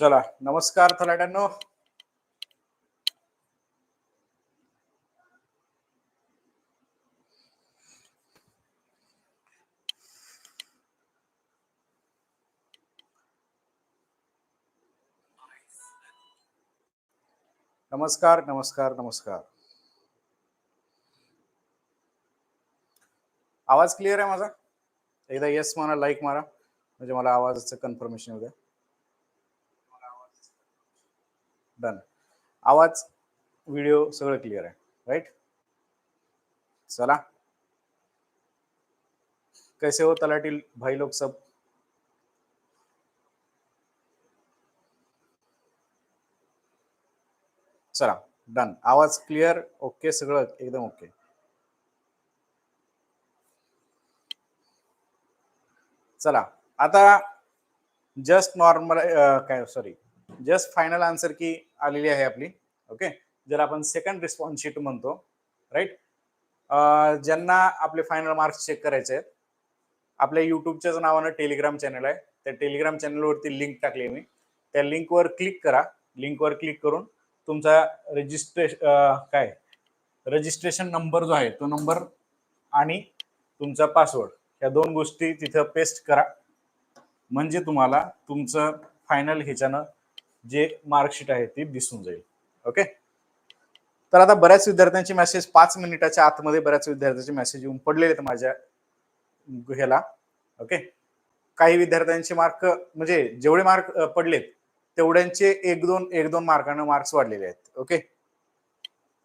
चला नमस्कार थलाट्यांनो. नमस्कार नमस्कार नमस्कार. आवाज क्लिअर आहे माझा? एकदा येस मारा लाईक मारा. म्हणजे मला आवाजाचं कन्फर्मेशन होतं डन आवाज व्हिडिओ सगळं क्लिअर आहे. राईट चला. कैसे हो तलाटी भाई लोग सब? चला. डन आवाज क्लिअर ओके सगळं एकदम ओके चला. आता जस्ट नॉर्मल काय sorry just final answer key आलेली आहे आपली ओके? जर आपण सेकंड रिस्पॉन्स शीट म्हणतो राईट ज्यांना आपले फायनल मार्क्स चेक करायचे आहेत आपल्या युट्यूबच्याच नावानं टेलिग्राम चॅनल आहे. त्या टेलिग्राम चॅनलवरती लिंक टाकली आहे मी. त्या लिंकवर क्लिक करा. लिंकवर क्लिक करून तुमचा रजिस्ट्रेश काय? रजिस्ट्रेशन नंबर जो आहे तो नंबर आणि तुमचा पासवर्ड या दोन गोष्टी तिथं पेस्ट करा. म्हणजे तुम्हाला तुमचं फायनल ह्याच्यानं जे मार्कशीट आहे ती दिसून जाईल. ओके तर आता बऱ्याच विद्यार्थ्यांचे मेसेज पाच मिनिटाच्या आतमध्ये बऱ्याच विद्यार्थ्यांचे मेसेज येऊन पडलेले आहेत माझ्या ह्याला. ओके काही विद्यार्थ्यांचे मार्क म्हणजे जेवढे मार्क पडलेत तेवढ्यांचे एक दोन एक दोन मार्कानं मार्क्स वाढलेले आहेत. ओके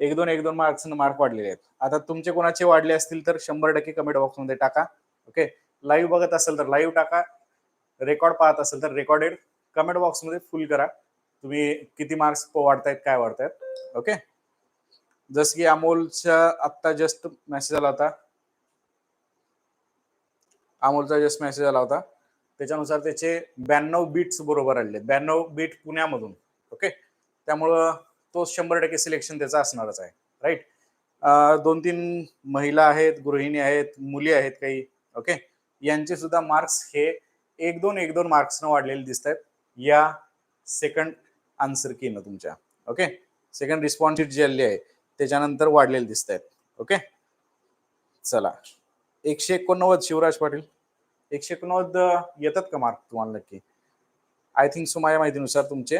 एक दोन एक दोन मार्क्स मार्क वाढलेले आहेत. आता तुमचे कोणाचे वाढले असतील तर शंभर टक्के कमेंट बॉक्समध्ये टाका. ओके लाईव्ह बघत असेल तर लाईव्ह टाका. रेकॉर्ड पाहत असेल तर रेकॉर्डेड कमेंट बॉक्समध्ये फुल करा. तुम्ही किती मार्क्स वाढतायत काय वाढतायत? ओके जस की अमोलच्या आत्ता जस्ट मेसेज आला होता. अमोलचा जस्ट मेसेज आला होता. त्याच्यानुसार त्याचे ब्याण्णव बीट्स बरोबर आले ब्याण्णव बीट पुण्यामधून. ओके त्यामुळं तो शंभर टक्के सिलेक्शन त्याचा असणारच आहे. राईट दोन तीन महिला आहेत गृहिणी आहेत मुली आहेत काही. ओके यांचे सुद्धा मार्क्स हे एक दोन एक दोन मार्क्सनं वाढलेले दिसत आहेत या सेकंड आन्सर केलं तुमच्या. ओके? सेकंड रिस्पॉन्स शीट जी आलेली आहे त्याच्यानंतर वाढलेले दिसत आहेत ओके? चला. एकशे एकोणनव्वद शिवराज पाटील. एकशे एकोणनव्वद येतात का मार्क तुम्हाला नक्की? आय थिंक सो माझ्या माहितीनुसार तुमचे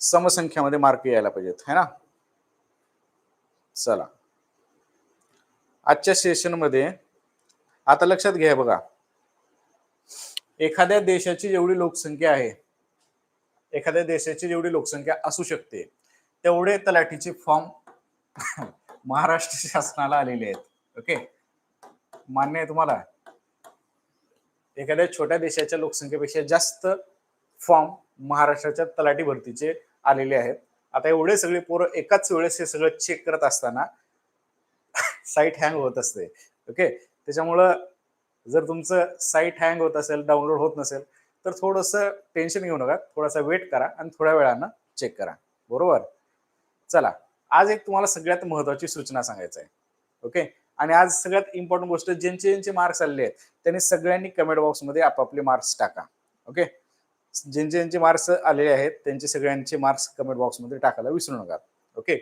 समसंख्यामध्ये मार्क यायला पाहिजेत. है ना? चला. आजच्या सेशनमध्ये आता लक्षात घ्या बघा. एखाद्या देशाची जेवढी लोकसंख्या आहे एखाद्या देशाची जेवढी लोकसंख्या असू शकते तेवढे तलाठीचे फॉर्म महाराष्ट्र शासनाला आलेले आहेत. ओके? मान्य आहे तुम्हाला? एखाद्या छोट्या देशाच्या लोकसंख्येपेक्षा जास्त फॉर्म महाराष्ट्राच्या तलाठी भरतीचे आलेले आहेत. आता एवढे सगळे पोरं एकाच वेळेस हे सगळं चेक करत असताना साईट हँग होत असते. ओके? त्याच्यामुळं जर तुमचं साईट हँग होत असेल डाउनलोड होत नसेल तर थोडंसं टेन्शन घेऊ नका. थोडासा वेट करा आणि थोड्या वेळानं चेक करा. बरोबर? चला. आज एक तुम्हाला सगळ्यात महत्वाची सूचना सांगायचं आहे ओके आणि आज सगळ्यात इम्पॉर्टंट गोष्ट ज्यांचे ज्यांचे मार्क्स आलेले आहेत त्यांनी सगळ्यांनी कमेंट बॉक्समध्ये आपापले मार्क्स टाका. ओके ज्यांचे ज्यांचे मार्क्स आलेले आहेत त्यांचे सगळ्यांचे मार्क्स कमेंट बॉक्समध्ये टाकायला विसरू नका. ओके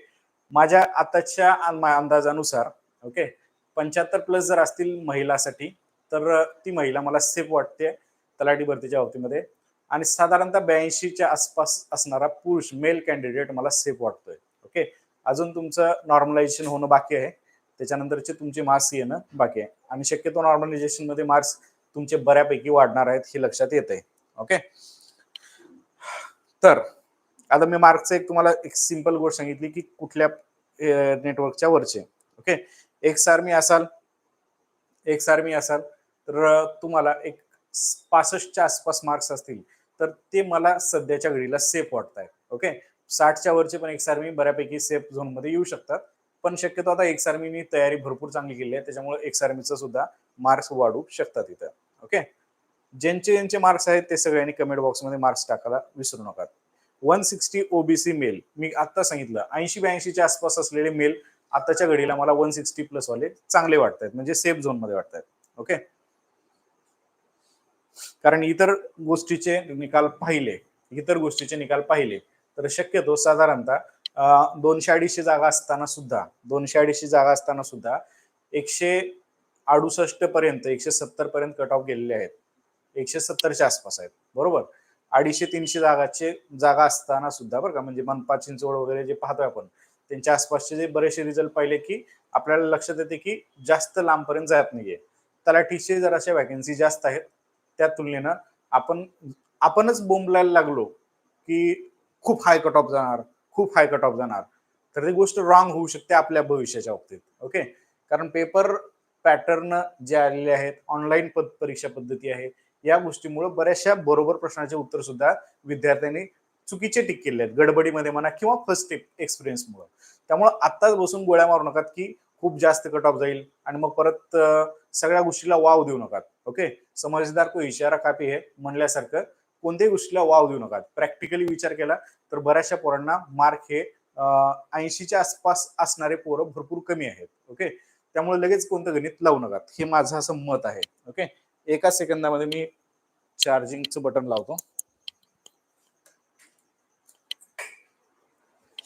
माझ्या आताच्या अंदाजानुसार ओके पंच्याहत्तर प्लस जर असतील महिलासाठी तर ती महिला मला सेफ वाटते. तलाठी भरतीच्या बाबतीमध्ये. आणि साधारणतः ब्याऐंशीच्या आसपास असणारा पुरुष मेल कॅन्डिडेट मला सेफ वाटतोय. ओके अजून तुमचं नॉर्मलायझेशन होणं बाकी आहे. त्याच्यानंतरचे तुमचे मार्क्स येणं बाकी आहे. आणि शक्यतो नॉर्मलायझेशनमध्ये मार्क्स तुमचे बऱ्यापैकी वाढणार आहेत हे लक्षात येत आहे ओके तर आता मी मार्कचं एक तुम्हाला एक सिंपल गोष्ट सांगितली की कुठल्या नेटवर्कच्या वरचे. ओके एक सारमी असाल एक सारमी असाल तर तुम्हाला एक पासष्टच्या आसपास मार्क्स असतील तर ते मला सध्याच्या घडीला सेफ वाटत आहेत ओके साठच्या वरचे पण एक सारमी बऱ्यापैकी सेफ झोनमध्ये येऊ शकतात. पण शक्यतो आता एक्स आर्मीनी तयारी भरपूर चांगली केली आहे. त्याच्यामुळे एक्स सारमीचं सुद्धा मार्क्स वाढू शकतात इथं. ओके ज्यांचे ज्यांचे मार्क्स आहेत ते सगळ्यांनी कमेंट बॉक्समध्ये मार्क्स टाकायला विसरू नका. वन सिक्स्टी ओबीसी मेल मी आत्ता सांगितलं. ऐंशी ब्याऐंशीच्या आसपास असलेले मेल आताच्या घडीला मला वन सिक्स्टी प्लस वाले चांगले वाटत आहेत म्हणजे सेफ झोनमध्ये वाटत आहेत ओके कारण इतर गोष्टीचे निकाल पाहिले इतर गोष्टीचे निकाल पाहिले तर शक्यतो साधारणतः दोनशे अडीचशे जागा असताना सुद्धा दोनशे अडीचशे जागा असताना सुद्धा एकशे अडुसष्ट पर्यंत एकशे सत्तर पर्यंत कट ऑफ गेलेले आहेत. एकशे सत्तरच्या आसपास आहेत. बरोबर? अडीचशे तीनशे जागाचे जागा असताना सुद्धा बरं का म्हणजे मनपा चिंचवड वगैरे जे पाहतोय आपण त्यांच्या आसपासचे जे बरेचसे रिझल्ट पाहिले की आपल्याला लक्षात येते की जास्त लांबपर्यंत जात नाहीये. तलाठीचे जर अशा व्हॅकन्सी जास्त आहेत. त्या तुलनेनं आपण आपणच बोंबलायला लागलो की खूप हाय कट ऑफ जाणार खूप हाय कट ऑफ जाणार. तर ती गोष्ट रॉंग होऊ शकते आपल्या भविष्याच्या बाबतीत ओके कारण पेपर पॅटर्न जे आलेले आहेत ऑनलाईन पद परीक्षा पद्धती आहे या गोष्टीमुळे बऱ्याचशा बरोबर प्रश्नाचे उत्तर सुद्धा विद्यार्थ्यांनी चुकीचे टिक केले आहेत गडबडीमध्ये म्हणा किंवा फर्स्ट एक्सपिरियन्समुळे त्यामुळे आत्ताच बसून गोळ्या मारू नका की खूप जास्त कट ऑफ जाईल. आणि मग परत सगळ्या गोष्टीला वाव देऊ नका ओके? समजदार को इशारा कापी हे म्हणल्यासारखं कोणत्याही गोष्टीला वाव देऊ नका प्रॅक्टिकली विचार केला तर बऱ्याचशा पोरांना मार्क हे ऐंशीच्या आसपास असणारे पोरं भरपूर कमी आहेत. ओके? त्यामुळे लगेच कोणतं गणित लावू नका हे माझं असं मत आहे. ओके? एका सेकंदामध्ये मी चार्जिंगचं बटन लावतो.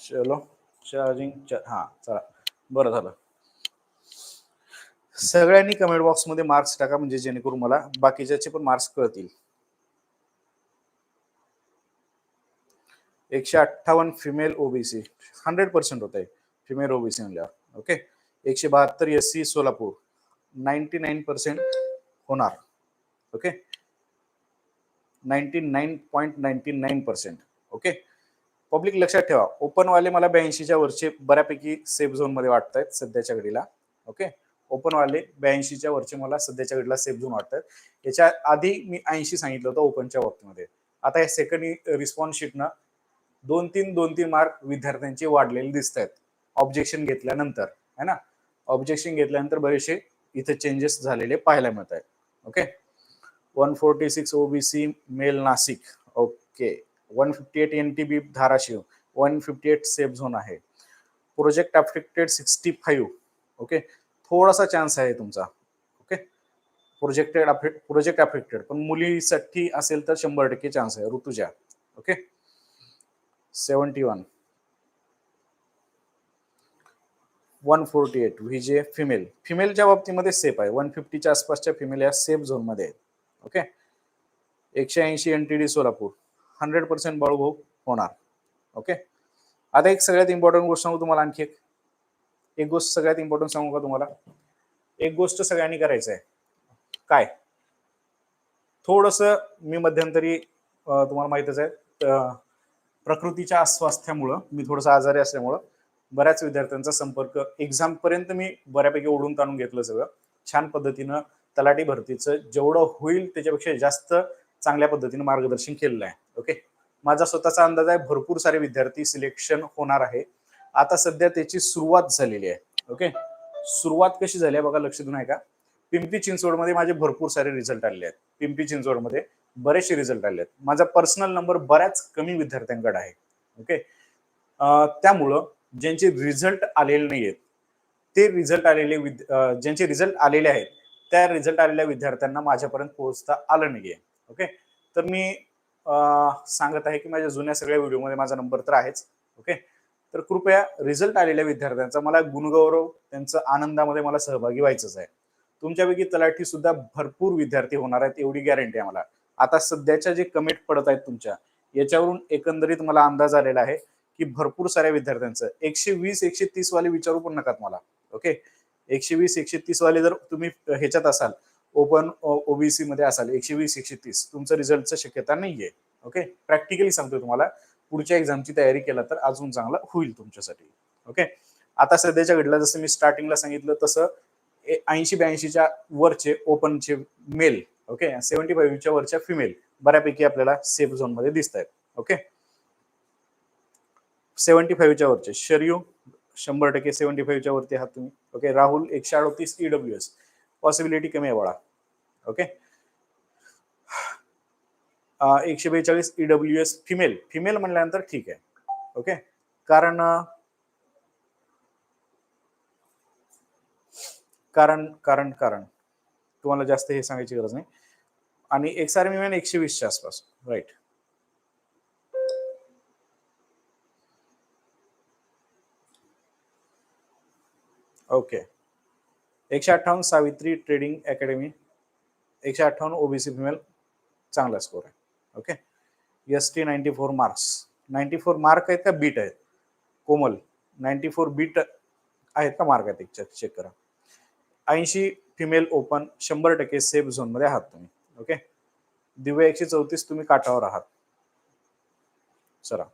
चलो. चार्जिंग हा चला. बरं झालं. सगळ्यांनी कमेंट बॉक्समध्ये मार्क्स टाका म्हणजे जेणेकरून मला बाकीच्याचे पण मार्क्स कळतील. एकशे अठ्ठावन्न फिमेल ओबीसी हंड्रेड पर्सेंट होत आहे फिमेल ओबीसी म्हणल्यावर. ओके एकशे बहात्तर S C Solapur. Ninety nine percent होणार. Okay ninety nine point ninety nine percent okay public लक्षात ठेवा. ओपनवाले मला ब्याऐंशीच्या वरचे बऱ्यापैकी सेफ झोनमध्ये वाटत आहेत सध्याच्या घडीला. ओके ओपन वाले ब्याऐंशीच्या वरचे मला सध्याच्या घडीला सेफ झोन वाटतात. याच्या आधी मी ऐंशी सांगितलं होतं ओपनच्या बाबतीमध्ये. आता या सेकंड रिस्पॉन्स शीटनं दोन तीन दोन तीन मार्क विद्यार्थ्यांचे वाढलेले दिसत आहेत ऑब्जेक्शन घेतल्यानंतर है ना? ऑब्जेक्शन घेतल्यानंतर बरेचसे इथे चेंजेस झालेले पाहायला मिळत आहेत okay one forty six OBC male Nashik okay one fifty eight N T B Dharashiv. One fifty eight safe zone आहे. Project affected sixty five okay थोडासा चान्स आहे तुमचा. ओके प्रोजेक्टेड प्रोजेक्ट अफेक्टेड पण मुलीसाठी असेल तर शंभर टक्के चान्स आहे. Rutuja. Okay seventy one one forty eight VJ female फिमेलच्या बाबतीमध्ये सेफ आहे. वन फिफ्टीच्या आसपासच्या फिमेल या सेफ झोनमध्ये आहेत. ओके एकशे ऐंशी N T D Solapur. Hundred percent बळभोग होणार. ओके आता एक सगळ्यात इम्पॉर्टंट गोष्ट सांगू तुम्हाला आणखी एक. एक गोष्ट सगळ्यात इम्पॉर्टंट सांगू का तुम्हाला? एक गोष्ट सगळ्यांनी करायचं आहे काय? थोडस मी मध्यंतरी तुम्हाला माहितच आहे प्रकृतीच्या अस्वास्थ्यामुळं मी थोडंसं आजारी असल्यामुळं बऱ्याच विद्यार्थ्यांचा संपर्क एक्झाम पर्यंत मी बऱ्यापैकी ओढून ताणून घेतलं सगळं. छान पद्धतीनं तलाठी भरतीचं जेवढं होईल त्याच्यापेक्षा जास्त चांगल्या पद्धतीनं मार्गदर्शन केलेलं आहे. ओके? माझा स्वतःचा अंदाज आहे भरपूर सारे विद्यार्थी सिलेक्शन होणार आहे. आता सध्या त्याची सुरुवात झालेली आहे. ओके सुरुवात कशी झाली आहे बघा लक्ष देऊन आहे का पिंपी चिंचवडमध्ये माझे भरपूर सारे रिझल्ट आलेले आहेत. पिंपी चिंचवडमध्ये बरेचसे रिझल्ट आले आहेत. माझा पर्सनल नंबर बऱ्याच कमी विद्यार्थ्यांकडे आहे. ओके त्यामुळं ज्यांचे रिझल्ट आलेले नाही आहेत ते रिझल्ट आलेले विद- ज्यांचे रिझल्ट आलेले आहेत त्या रिझल्ट आलेल्या विद्यार्थ्यांना माझ्यापर्यंत पोहोचता आलं नाहीये. ओके तर मी सांगत आहे की माझ्या जुन्या सगळ्या व्हिडिओमध्ये माझा नंबर तर आहेच. ओके तर कृपया रिझल्ट आलेल्या विद्यार्थ्यांचा मला गुणगौरव त्यांचं आनंदामध्ये मला सहभागी व्हायचंच आहे. तुमच्यापैकी तलाठी सुद्धा भरपूर विद्यार्थी होणार आहेत एवढी गॅरंटी आहे मला. आता सध्याच्या जे कमेंट पडत आहेत तुमच्या याच्यावरून एकंदरीत मला अंदाज आलेला आहे की भरपूर साऱ्या विद्यार्थ्यांचं एकशे वीस एकशे तीस वाले विचारू पण नकात मला ओके एकशे वीस एकशे तीस वाले जर तुम्ही ह्याच्यात असाल ओपन ओबीसी मध्ये असाल एकशे वीस एकशे तीस तुमचं रिझल्टचं शक्यता नाहीये ओके प्रॅक्टिकली सांगतोय तुम्हाला पुढच्या एक्झामची तयारी केला तर अजून चांगला होईल तुमच्यासाठी. ओके आता सध्याच्या घडीला जसं मी स्टार्टिंगला सांगितलं तसं ऐंशी ब्याऐंशीच्या वरचे ओपनचे मेल ओके सेव्हन्टी फाईव्हच्या वरच्या फिमेल बऱ्यापैकी आपल्याला सेफ झोनमध्ये दिसत आहेत ओके सेव्हन्टी फाईव्हच्या वरचे. शर्यू शंभर टक्के सेव्हन्टी फाईव्हच्या वरती आहात तुम्ही. ओके राहुल एकशे अडतीस ईडब्ल्यू एस पॉसिबिलिटी कमी आहे बाळा. ओके एकशे बेचाळीस ईडब्ल्यू एस फिमेल फिमेल म्हणल्यानंतर ठीक आहे. ओके कारण कारण कारण कारण. तुम्हाला जास्त हे सांगायची गरज नाही. आणि एक्स आर मिमॅन एकशे वीसच्या आसपास. राईट ओके एकशे अठ्ठावन्न सावित्री ट्रेडिंग अकॅडमी. एकशे अठ्ठावन्न ओबीसी फिमेल चांगला स्कोर आहे. Okay? S T ninety four marks ninety four mark आहेत का? बीट आहेत. कोमल नाईन्टी फोर बीट आहेत का मार्क आहेत? एक चेक करा. ऐंशी फिमेल ओपन शंभर टक्के सेफ झोनमध्ये आहात तुम्ही. ओके? दिव्या एकशे चौतीस तुम्ही काठावर आहात. चला.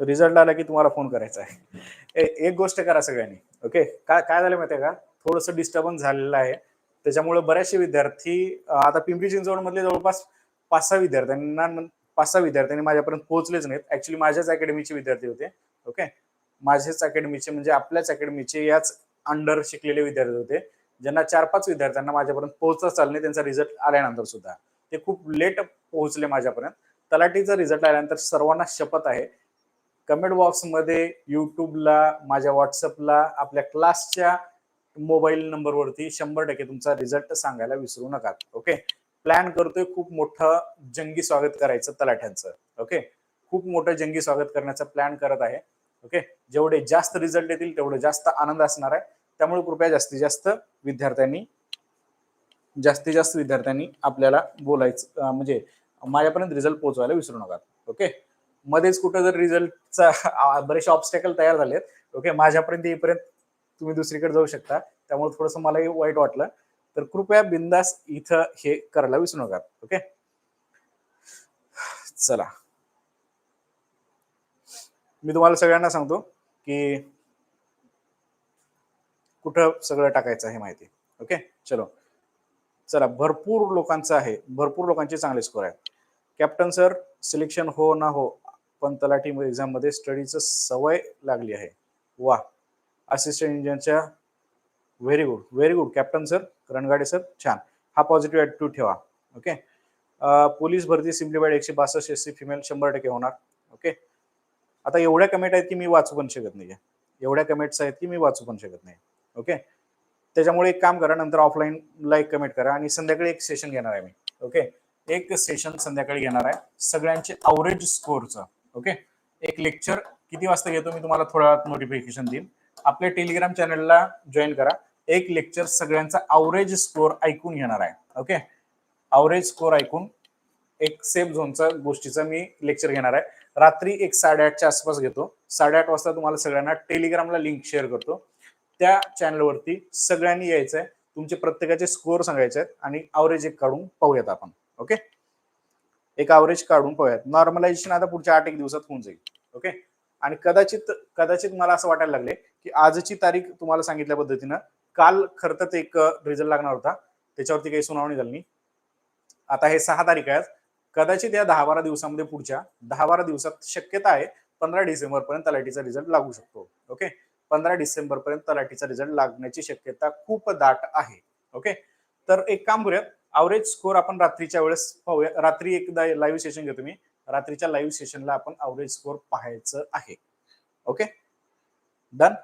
रिझल्ट आला की तुम्हाला फोन करायचा आहे. ए- एक गोष्ट करा सगळ्यांनी. ओके? काय काय झालं माहितीये का? थोडंसं डिस्टर्बन्स झालेलं आहे. त्याच्यामुळे बरेचसे विद्यार्थी आता पिंपरी चिंचवड मधले जवळपास पाच सहा विद्यार्थ्यांना पाच सहा विद्यार्थ्यांनी माझ्यापर्यंत पोहोचलेच नाहीत. ऍक्च्युली माझ्याच अकॅडमीचे विद्यार्थी होते. ओके माझ्याच अकॅडमीचे म्हणजे आपल्याच अकॅडमीचे याच अंडर शिकलेले विद्यार्थी होते. ज्यांना चार पाच विद्यार्थ्यांना माझ्यापर्यंत पोहोचता चालले त्यांचा रिझल्ट आल्यानंतर सुद्धा. ते खूप लेट पोहोचले माझ्यापर्यंत. तलाठीचा रिझल्ट आल्यानंतर सर्वांना शपथ आहे. कमेंट बॉक्समध्ये युट्यूबला माझ्या व्हॉट्सअपला आपल्या क्लासच्या मोबाईल नंबरवरती शंभर टक्के तुमचा रिझल्ट सांगायला विसरू नका. ओके प्लॅन करतोय खूप मोठं जंगी स्वागत करायचं तलाठ्यांचं. ओके? खूप मोठं जंगी स्वागत करण्याचा प्लॅन करत आहे. ओके? जेवढे जास्त रिझल्ट येतील तेवढे जास्त आनंद असणार आहे. त्यामुळे कृपया जास्तीत जास्त विद्यार्थ्यांनी जास्तीत जास्त विद्यार्थ्यांनी आपल्याला बोलायचं म्हणजे माझ्यापर्यंत रिझल्ट पोहोचवायला विसरू नका. ओके? मध्येच कुठं जर रिझल्टचा बरेचसे ऑब्स्टॅकल तयार झालेत. ओके? माझ्यापर्यंत येईपर्यंत तुम्ही दुसरीकडे जाऊ शकता. त्यामुळे थोडंसं मलाही वाईट वाटलं. तर कृपया बिंदास इथं हे करायला विसरू नका ओके? चला. मी तुम्हाला सगळ्यांना सांगतो की कुठं सगळं टाकायचं आहे माहिती ओके? चलो. चला भरपूर लोकांचं आहे भरपूर लोकांचे चांगले स्कोर आहेत. कॅप्टन सर सिलेक्शन हो ना हो पण तलाठी एक्झाममध्ये स्टडीचं सवय लागली आहे. वा assistant इंजिनियरच्या very good very good captain sir रणगाडे sir छान. हा पॉझिटिव्ह ॲटिट्यूड ठेवा ओके पोलीस भरती सिम्प्लिफाईड एकशे बासष्ट एस सी फिमेल शंभर टक्के होणार ओके आता एवढ्या कमेंट आहेत की मी वाचू पण शकत नाही एवढ्या कमेंट्स आहेत की मी वाचू पण शकत नाही ओके त्याच्यामुळे एक काम करा नंतर ऑफलाईनला एक कमेंट करा आणि संध्याकाळी एक सेशन घेणार आहे मी ओके एक सेशन संध्याकाळी घेणार आहे सगळ्यांचे अवरेज स्कोअरचं ओके एक लेक्चर किती वाजता घेतो मी तुम्हाला थोड्या नोटिफिकेशन देईन. आपल्या टेलिग्राम चॅनलला जॉईन करा. एक लेक्चर सगळ्यांचा अवरेज स्कोअर ऐकून घेणार आहे. ओके अवरेज स्कोअर ऐकून एक सेफ झोनचा गोष्टीचा मी लेक्चर घेणार आहे. रात्री एक साडेआठच्या आसपास घेतो. साडेआठ वाजता तुम्हाला सगळ्यांना टेलिग्रामला लिंक शेअर करतो. त्या चॅनलवरती सगळ्यांनी यायचं आहे तुमचे प्रत्येकाचे स्कोअर सांगायचे आहेत आणि अवरेज एक काढून पाहूयात आपण. ओके एक अवरेज काढून पाहूयात. नॉर्मलायझेशन आता पुढच्या आठ एक दिवसात होऊन जाईल. ओके आणि कदाचित कदाचित मला असं वाटायला लागले की आजची तारीख तुम्हाला सांगितल्या पद्धतीनं काल खरंच तर एक रिझल्ट लागणार होता. त्याच्यावरती काही सुनावणी झाली नाही. आता हे सहा तारीख आहेत कदाचित या दहा बारा दिवसामध्ये पुढच्या दहा बारा दिवसात शक्यता आहे पंधरा डिसेंबर पर्यंत तलाठीचा रिझल्ट लागू शकतो. ओके? पंधरा डिसेंबर पर्यंत तलाठीचा रिझल्ट लागण्याची शक्यता खूप दाट आहे. ओके? तर एक काम करूयात. अवरेज स्कोर आपण रात्रीच्या वेळेस पाहूया. रात्री एकदा लाईव्ह सेशन घेतो मी. रात्रीच्या लाईव्ह सेशनला आपण अवरेज स्कोर पाहायचं आहे. ओके? डन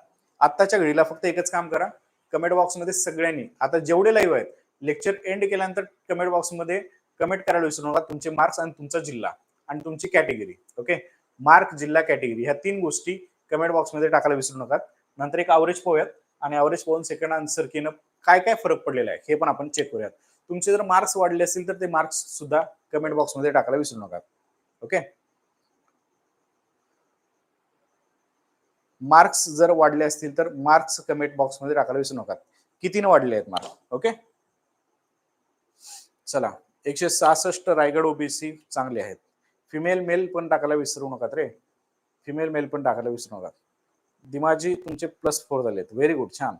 आत्ताच्या घडीला फक्त एकच काम करा. कमेंट बॉक्समध्ये सगळ्यांनी आता जेवढे लाईव्ह आहेत लेक्चर एंड केल्यानंतर कमेंट बॉक्समध्ये कमेंट करायला विसरू नका तुमचे मार्क्स आणि तुमचा जिल्हा आणि तुमची कॅटेगरी ओके मार्क जिल्हा कॅटेगरी ह्या तीन गोष्टी कमेंट बॉक्समध्ये टाकायला विसरू नका. नंतर एक अवरेज पाहूयात आणि अवरेज पाहून सेकंड आन्सर केनं काय काय फरक पडलेला आहे हे पण आपण चेक करूयात. तुमचे जर मार्क्स वाढले असतील तर ते मार्क्स सुद्धा कमेंट बॉक्समध्ये टाकायला विसरू नका ओके मार्क्स जर वाढले असतील तर मार्क्स कमेंट बॉक्समध्ये टाकायला विसरू नका. कितीने वाढले आहेत मार्क ओके? चला. एकशे सहासष्ट रायगड ओबीसी चांगले आहेत. फिमेल मेल पण टाकायला विसरू नका रे. फिमेल मेल पण टाकायला विसरू नका. दिमाजी तुमचे प्लस फोर झालेत. व्हेरी गुड छान.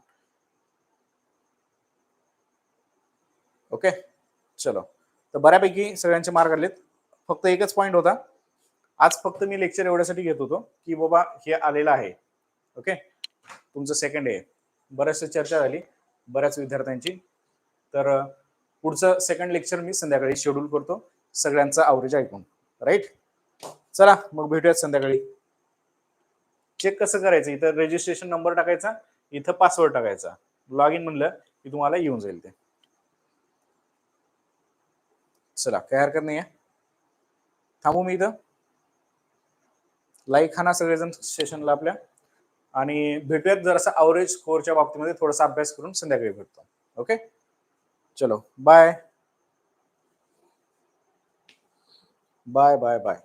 ओके? चलो. तर बऱ्यापैकी सगळ्यांचे मार्क आलेत. फक्त एकच पॉईंट होता. आज फक्त मी लेक्चर एवढ्यासाठी घेत होतो की बाबा हे आलेलं आहे. ओके तुमचं सेकंड आहे बऱ्याचशा चर्चा झाली बऱ्याच विद्यार्थ्यांची. तर पुढचं सेकंड लेक्चर मी संध्याकाळी शेड्यूल करतो. सगळ्यांचा अवरेज ऐकून. राईट चला मग भेटूयात संध्याकाळी. चेक कसं करायचं? इथं रजिस्ट्रेशन नंबर टाकायचा इथं पासवर्ड टाकायचा. लॉग इन म्हणलं की तुम्हाला येऊन जाईल ते. चला काय हरकत नाही थांबू मी इथं. लाईक खाना सगळेजण सेशनला आपल्या. आणि भेटूयात जरासा अवरेज स्कोरच्या बाबतीमध्ये थोडासा अभ्यास करून संध्याकाळी भेटतो. ओके चलो बाय बाय बाय बाय